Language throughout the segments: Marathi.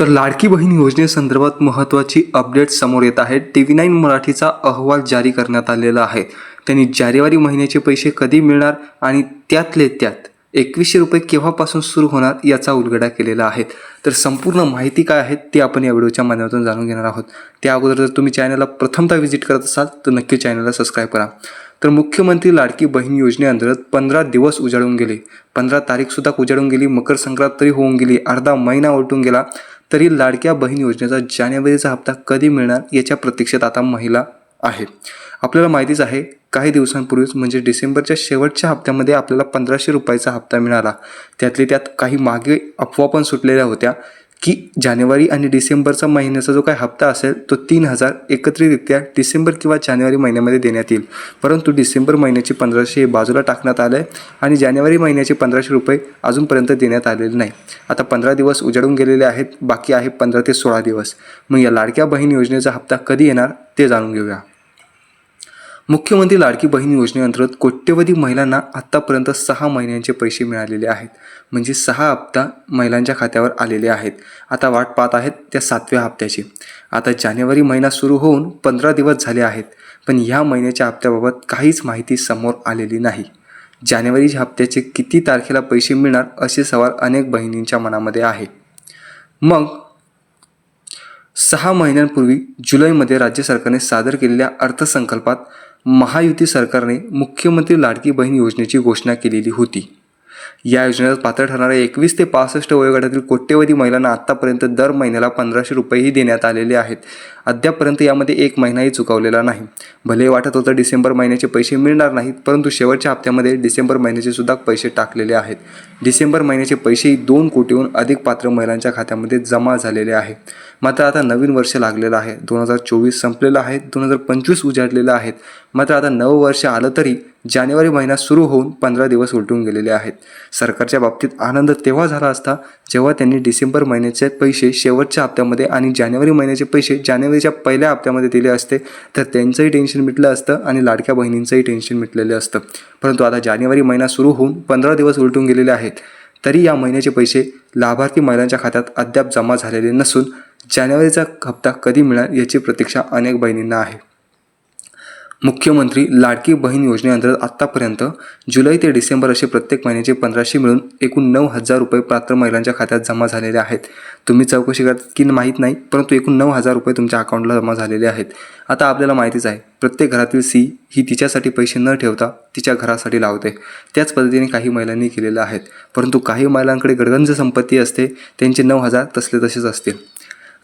तर लाडकी बहीण योजनेसंदर्भात महत्त्वाची अपडेट समोर येत आहे. टी व्ही नाईन मराठीचा अहवाल जारी करण्यात आलेला आहे. त्यांनी जानेवारी महिन्याचे पैसे कधी मिळणार आणि त्यातले त्यात एकवीसशे रुपये केव्हापासून सुरू होणार याचा उलगडा केलेला आहे. तर संपूर्ण माहिती काय आहे ते आपण या व्हिडिओच्या माध्यमातून जाणून घेणार आहोत. त्या अगोदर जर तुम्ही चॅनलला प्रथमतः व्हिजिट करत असाल तर नक्की चॅनलला सबस्क्राईब करा. तर मुख्यमंत्री लाडकी बहीण योजनेअंतर्गत पंधरा दिवस उजाडून गेले. पंधरा तारीखसुद्धा उजाडून गेली. मकर संक्रांत तरी होऊन गेली. अर्धा महिना उलटून गेला. तरी लाडक्या बहीण योजनेचा जानेवारीचा हप्ता कधी मिळणार याच्या प्रतीक्षेत आता महिला आहे आपल्याला माहितीच आहे काही दिवसांपूर्वीच म्हणजे डिसेंबरच्या शेवटच्या हप्त्यामध्ये आपल्याला पंधराशे रुपयाचा हप्ता मिळाला. त्यातले त्यात काही मागे अफवा पण सुटलेल्या होत्या. की जानेवारी आणि डिसेंबरचा महिन्याचा जो काही हप्ता असेल तो तीन हजार एकत्रितरित्या डिसेंबर किंवा जानेवारी महिन्यामध्ये देण्यात येईल. परंतु डिसेंबर महिन्याचे पंधराशे हे बाजूला टाकण्यात आलं आहे आणि जानेवारी महिन्याचे पंधराशे रुपये अजूनपर्यंत देण्यात आलेले नाही. आता पंधरा दिवस उजाडून गेलेले आहेत बाकी आहे पंधरा ते सोळा दिवस. मग या लाडक्या बहीण योजनेचा हप्ता कधी येणार ते जाणून घेऊया. मुख्यमंत्री लाडकी बहीण योजनेअंतर्गत कोट्यवधी महिलांना आत्तापर्यंत सहा महिन्यांचे पैसे मिळालेले आहेत. म्हणजे सहा हप्ता महिलांच्या खात्यावर आलेले आहेत. आता वाट पाहत आहेत त्या सातव्या हप्त्याची. आता जानेवारी महिना सुरू होऊन पंधरा दिवस झाले आहेत पण ह्या महिन्याच्या हप्त्याबाबत काहीच माहिती समोर आलेली नाही. जानेवारीच्या हप्त्याचे किती तारखेला पैसे मिळणार असे सवाल अनेक बहिणींच्या मनामध्ये आहे. मग सहा महिन्यांपूर्वी जुलैमध्ये राज्य सरकारने सादर केलेल्या अर्थसंकल्पात महायुती सरकारने मुख्यमंत्री लाडकी बहीण योजनेची घोषणा केलेली होती. या योजनेत पात्र ठरणाऱ्या एकवीस ते पासष्ट वयोगटातील कोट्यवधी महिलांना आत्तापर्यंत दर महिन्याला पंधराशे रुपयेही देण्यात आलेले आहेत. अद्यापपर्यंत यामध्ये एक महिनाही चुकवलेला नाही. भले वाटत होतं डिसेंबर महिन्याचे पैसे मिळणार नाहीत परंतु शेवटच्या हप्त्यामध्ये डिसेंबर महिन्याचे सुद्धा पैसे टाकलेले आहेत. डिसेंबर महिन्याचे पैसेही दोन कोटीहून अधिक पात्र महिलांच्या खात्यामध्ये जमा झालेले आहे मात्र आता नवीन वर्ष लागलेलं आहे. दोन हजार चोवीस संपलेलं आहे. दोन हजार पंचवीस उजाडलेलं आहेत मात्र आता नवं वर्ष आलं तरी जानेवारी महिना सुरू होऊन पंधरा दिवस उलटून गेलेले आहेत. सरकारच्या बाबतीत आनंद तेव्हा झाला असता जेव्हा त्यांनी डिसेंबर महिन्याचे पैसे शेवटच्या हप्त्यामध्ये आणि जानेवारी महिन्याचे पैसे जानेवारीच्या पहिल्या हप्त्यामध्ये दिले असते. तर त्यांचंही टेन्शन मिटलं असतं आणि लाडक्या बहिणींचंही टेन्शन मिटलेलं असतं. परंतु आता जानेवारी महिना सुरू होऊन पंधरा दिवस उलटून गेलेले आहेत. तरी या महिन्याचे पैसे लाभार्थी महिलांच्या खात्यात अद्याप जमा झालेले नसून जानेवारीचा हप्ता कधी मिळणार याची प्रतीक्षा अनेक बहिणींना आहे. मुख्यमंत्री लाडकी बहीण योजनेअंतर्गत आत्तापर्यंत जुलै ते डिसेंबर असे प्रत्येक महिन्याचे पंधराशे मिळून एकूण नऊ हजार रुपये पात्र महिलांच्या खात्यात जमा झालेले आहेत. तुम्ही चौकशी करत की माहीत नाही परंतु एकूण नऊ हजार रुपये तुमच्या अकाउंटला जमा झालेले आहेत. आता आपल्याला माहितीच आहे प्रत्येक घरातील सी ही तिच्यासाठी पैसे न ठेवता तिच्या घरासाठी लावते. त्याच पद्धतीने काही महिलांनी केलेलं आहेत परंतु काही महिलांकडे गडगंज संपत्ती असते त्यांचे नऊ हजार तसले तसेच असतील.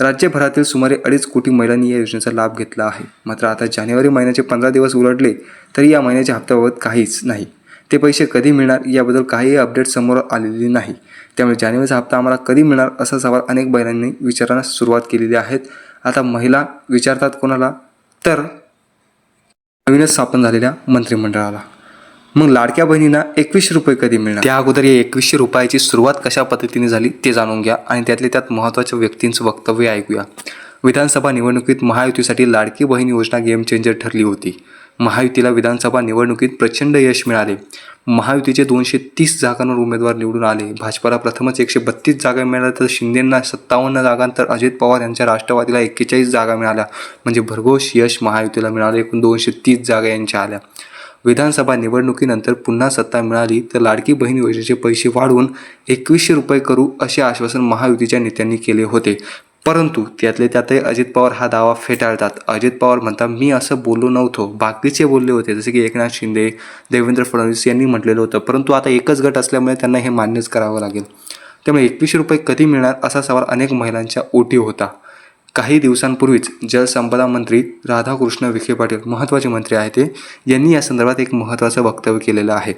राज्यभरातील सुमारे अडीच कोटी महिलांनी या योजनेचा लाभ घेतला आहे. मात्र आता जानेवारी महिन्याचे पंधरा दिवस उलटले तरी या महिन्याच्या हप्त्याबाबत काहीच नाही. ते पैसे कधी मिळणार याबद्दल काहीही अपडेट समोर आलेली नाही. त्यामुळे जानेवारीचा हप्ता आम्हाला कधी मिळणार असा सवाल अनेक महिलांनी विचारण्यास सुरुवात केलेली आहेत. आता महिला विचारतात कोणाला? तर नवीनच स्थापन झालेल्या मंत्रिमंडळाला. मग लाडक्या बहिणींना एकवीसशे रुपये कधी मिळणार? त्या अगोदर या एकवीसशे रुपयाची सुरुवात कशा पद्धतीने झाली ते जाणून घ्या आणि त्यातले त्यात महत्त्वाच्या व्यक्तींचं वक्तव्य ऐकूया. विधानसभा निवडणुकीत महायुतीसाठी लाडकी बहीण योजना गेम चेंजर ठरली होती. महायुतीला विधानसभा निवडणुकीत प्रचंड यश मिळाले. महायुतीचे दोनशे तीस जागांवर उमेदवार निवडून आले. भाजपाला प्रथमच एकशे बत्तीस जागा मिळाल्या तर शिंदेंना सत्तावन्न जागा तर अजित पवार यांच्या राष्ट्रवादीला एक्केचाळीस जागा मिळाल्या. म्हणजे भरघोष यश महायुतीला मिळाले. एकूण दोनशे तीस जागा यांच्या आल्या. विधानसभा निवडणुकीनंतर पुन्हा सत्ता मिळाली तर लाडकी बहीण योजनेचे पैसे वाढवून एकवीसशे रुपये करू असे आश्वासन महायुतीच्या नेत्यांनी केले होते. परंतु त्यातले त्यातही अजित पवार हा दावा फेटाळतात. अजित पवार म्हणतात मी असं बोललो नव्हतो. बाकीचे बोलले होते जसे की एकनाथ शिंदे देवेंद्र फडणवीस यांनी म्हटलेलं होतं. परंतु आता एकच गट असल्यामुळे त्यांना हे मान्यच करावं लागेल. त्यामुळे एकवीसशे रुपये कधी मिळणार असा सवाल अनेक महिलांच्या ओटी होता. काही दिवसांपूर्वीच जलसंपदा मंत्री राधाकृष्ण विखे पाटील महत्त्वाचे मंत्री आहेत ते यांनी या संदर्भात एक महत्त्वाचं वक्तव्य केलेलं आहे.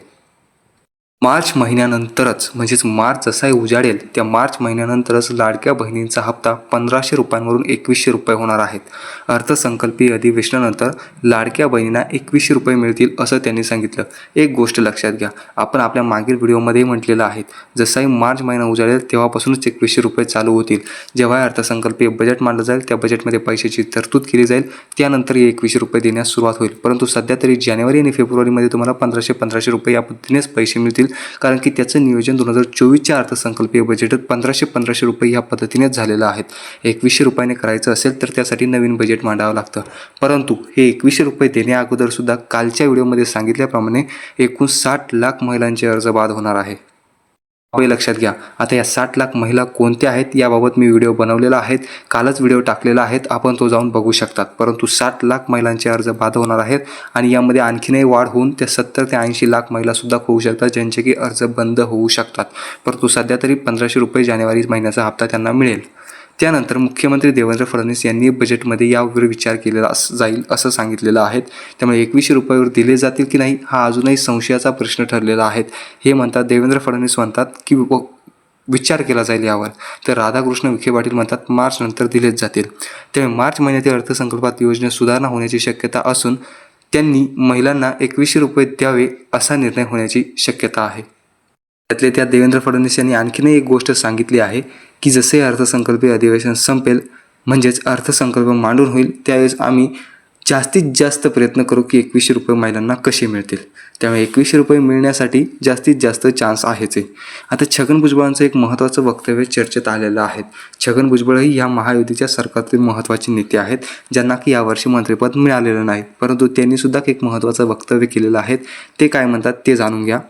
मार्च महिन्यानंतरच म्हणजेच मार्च जसाही उजाडेल त्या मार्च महिन्यानंतरच लाडक्या बहिणींचा हप्ता पंधराशे रुपयांवरून एकवीसशे रुपये होणार आहेत. अर्थसंकल्पीय अधिवेशनानंतर लाडक्या बहिणींना एकवीसशे रुपये मिळतील असं त्यांनी सांगितलं. एक गोष्ट लक्षात घ्या आपण आपल्या मागील व्हिडिओमध्ये म्हटलेलं आहे जसाही मार्च महिना उजाडेल तेव्हापासूनच एकवीसशे रुपये चालू होतील. जेव्हा अर्थसंकल्पीय बजेट मांडलं जाईल त्या बजेटमध्ये पैशाची तरतूद केली जाईल त्यानंतर एकवीसशे रुपये देण्यास सुरुवात होईल. परंतु सध्या तरी जानेवारी आणि फेब्रुवारीमध्ये तुम्हाला पंधराशे पंधराशे रुपये या पद्धतीनेच पैसे मिळतील. येतील कारण की त्याचं नियोजन दोन हजार चोवीसच्या अर्थसंकल्पीय बजेटात पंधराशे पंधराशे रुपये या पद्धतीनेच झालेलं आहेत एकवीसशे रुपयाने करायचं असेल तर त्यासाठी नवीन बजेट मांडावं लागतं. परंतु हे एकवीसशे रुपये देण्या अगोदरसुद्धा कालच्या व्हिडिओमध्ये सांगितल्याप्रमाणे एकूण साठ लाख महिलांचे अर्ज बाद होणार आहे. हे लक्षात घ्या. आता या साठ लाख महिला कोणत्या आहेत याबाबत मी व्हिडिओ बनवलेला आहे. कालच व्हिडिओ टाकलेला आहेत आपण तो जाऊन बघू शकतात. परंतु साठ लाख महिलांचे अर्ज बाद होणार आहेत आणि यामध्ये आणखीनही वाढ होऊन ते सत्तर ते ऐंशी लाख महिलासुद्धा होऊ शकतात ज्यांचे की अर्ज बंद होऊ शकतात. परंतु सध्या तरी पंधराशे रुपये जानेवारी महिन्याचा हप्ता त्यांना मिळेल. त्यानंतर मुख्यमंत्री देवेंद्र फडणवीस यांनी बजेटमध्ये यावर विचार केलेला अस- जाईल असं सांगितलेलं आहे. त्यामुळे एकवीसशे रुपयावर दिले जातील की नाही हा अजूनही संशयाचा प्रश्न ठरलेला आहे. हे म्हणतात देवेंद्र फडणवीस म्हणतात की व- विचार केला जाईल यावर. तर राधाकृष्ण विखे पाटील म्हणतात मार्च नंतर दिलेच जातील. त्यामुळे मार्च महिन्यातील अर्थसंकल्पात योजनेत सुधारणा होण्याची शक्यता असून त्यांनी महिलांना एकवीसशे रुपये द्यावे असा निर्णय होण्याची शक्यता आहे. त्यातले त्या देवेंद्र फडणवीस यांनी आणखीनही एक गोष्ट सांगितली आहे की जसे अर्थसंकल्पीय अधिवेशन संपेल म्हणजेच अर्थसंकल्प मांडून होईल त्यावेळेस आम्ही जास्तीत जास्त प्रयत्न करू की एकवीसशे रुपये महिलांना कसे मिळतील. त्यामुळे एकवीसशे रुपये मिळण्यासाठी जास्तीत जास्त चान्स आहेच. आहे आता छगन भुजबळांचं एक महत्त्वाचं वक्तव्य चर्चेत आलेलं आहे. छगन भुजबळही या महायुतीच्या सरकारतील महत्त्वाचे नेते आहेत ज्यांना की यावर्षी मंत्रिपद मिळालेलं नाही. परंतु त्यांनीसुद्धा एक महत्त्वाचं वक्तव्य केलेलं आहे. ते काय म्हणतात ते जाणून घ्या.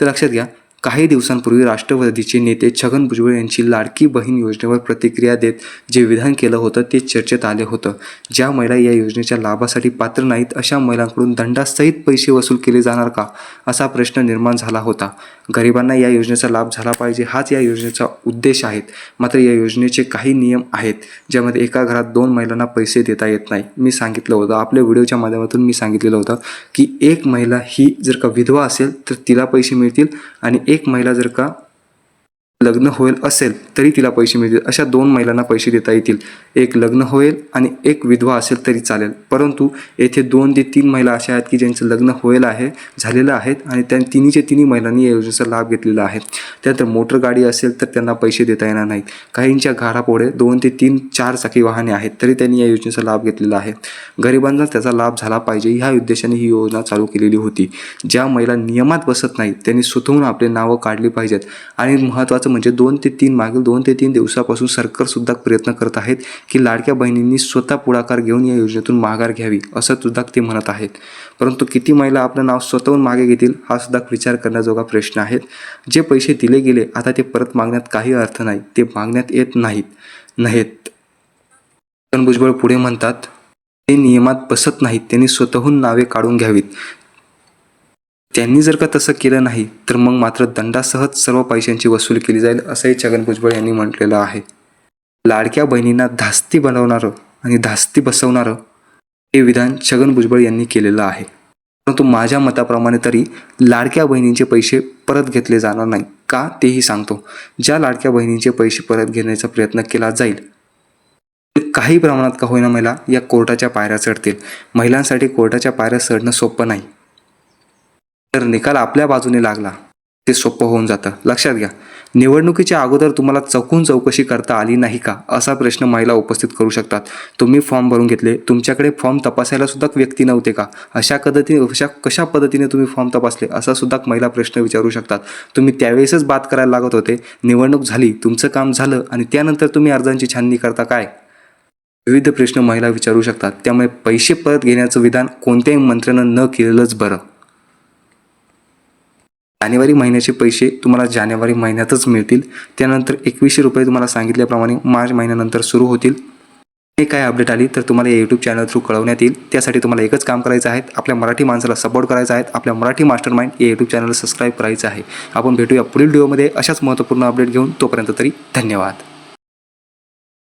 तर लक्षात घ्या काही दिवसांपूर्वी राष्ट्रवादीचे नेते छगन भुजबळ यांची लाडकी बहीण योजनेवर प्रतिक्रिया देत जे विधान केलं होतं ते चर्चेत आले होतं. ज्या महिला या योजनेच्या लाभासाठी पात्र नाहीत अशा महिलांकडून दंडासहित पैसे वसूल केले जाणार का? असा प्रश्न निर्माण झाला होता. गरिबांना या योजनेचा लाभ झाला पाहिजे हाच या योजनेचा उद्देश आहे. मात्र या योजनेचे काही नियम आहेत ज्यामध्ये एका घरात दोन महिलांना पैसे देता येत नाही. मी सांगितलं होतं आपल्या व्हिडिओच्या माध्यमातून मी सांगितलेलं होतं की एक महिला ही जर का विधवा असेल तर तिला पैसे मिळतील आणि एक महिला जर का लग्न होईल असेल तरी तिला पैसे मिळतील. अशा दोन महिलांना पैसे देता येतील. एक लग्न होईल आणि एक विधवा असेल तरी चालेल. परंतु येथे दोन ते तीन महिला अशा आहेत की ज्यांचं लग्न होईल आहे झालेलं आहेत आणि त्या तिन्हीच्या तिन्ही महिलांनी या योजनेचा लाभ घेतलेला आहे. त्यानंतर मोटर गाडी असेल तर त्यांना पैसे देता येणार नाहीत. काहींच्या घरापुढे दोन ते तीन चार चाकी वाहने आहेत तरी त्यांनी या योजनेचा लाभ घेतलेला आहे. गरिबांना त्याचा लाभ झाला पाहिजे. ह्या उद्देशाने ही योजना चालू केलेली होती. ज्या महिला नियमात बसत नाहीत त्यांनी स्वतःहून आपले नावं काढली पाहिजेत. आणि महत्त्वाचं म्हणजे दोन ते तीन मागील दोन ते तीन दिवसापासून सरकारसुद्धा प्रयत्न करत आहेत की लाडक्या बहिणींनी स्वतः पुढाकार घेऊन या योजनेतून माघार घ्यावी असं सुद्धा ते म्हणत आहेत. परंतु किती महिला आपलं नाव स्वतःहून मागे घेतील हा सुद्धा विचार करण्याजोगा प्रश्न आहेत. जे पैसे दिले गेले आता ते परत मागण्यात काही अर्थ नाही ते मागण्यात येत नाहीत नाहीत. भुजबळ पुढे म्हणतात ते नियमात बसत नाहीत त्यांनी स्वतःहून नावे काढून घ्यावीत. त्यांनी जर का तसं केलं नाही तर मग मात्र दंडासहज सर्व पैशांची वसूल केली जाईल असंही छगन भुजबळ यांनी म्हटलेलं आहे. लाडक्या बहिणींना धास्ती बनवणारं आणि धास्ती बसवणारं हे विधान छगन भुजबळ यांनी केलेलं आहे. परंतु माझ्या मताप्रमाणे तरी लाडक्या बहिणींचे पैसे परत घेतले जाणार नाही का तेही सांगतो. ज्या लाडक्या बहिणींचे पैसे परत घेण्याचा प्रयत्न केला जाईल काही प्रमाणात का होईना महिला या कोर्टाच्या पायऱ्या चढतील. महिलांसाठी कोर्टाच्या पायऱ्या चढणं सोपं नाही. तर निकाल आपल्या बाजूने लागला. ते सोपं होऊन जातं. लक्षात घ्या निवडणुकीच्या अगोदर तुम्हाला चौकून चौकशी करता आली नाही का? असा प्रश्न महिला उपस्थित करू शकतात. तुम्ही फॉर्म भरून घेतले. तुमच्याकडे फॉर्म तपासायला सुद्धा व्यक्ती नव्हते का? अशा पद्धतीने अशा कशा पद्धतीने तुम्ही फॉर्म तपासले? असा सुद्धा महिला प्रश्न विचारू शकतात. तुम्ही त्यावेळेसच बात करायला लागत होते. निवडणूक झाली तुमचं काम झालं आणि त्यानंतर तुम्ही अर्जांची छाननी करता काय? विविध प्रश्न महिला विचारू शकतात. त्यामुळे पैसे परत घेण्याचं विधान कोणत्याही मंत्र्यानं न केलेलंच बरं. जानेवारी महिन्याचे पैसे तुम्हाला जानेवारी महिन्यातच मिळतील. त्यानंतर एकवीसशे रुपये तुम्हाला सांगितल्याप्रमाणे मार्च महिन्यानंतर सुरू होतील. हे काय अपडेट आली तर तुम्हाला या यूट्यूब चॅनल थ्रू कळवण्यात येईल. त्यासाठी तुम्हाला एकच काम करायचं आहे. आपल्या मराठी माणसाला सपोर्ट करायचा आहे. आपल्या मराठी मास्टर माइंड या यूट्यूब चॅनलला सबस्क्राईब करायचं आहे. आपण भेटूया पुढील व्हिडिओमध्ये अशाच महत्त्वपूर्ण अपडेट घेऊन तोपर्यंत तरी धन्यवाद.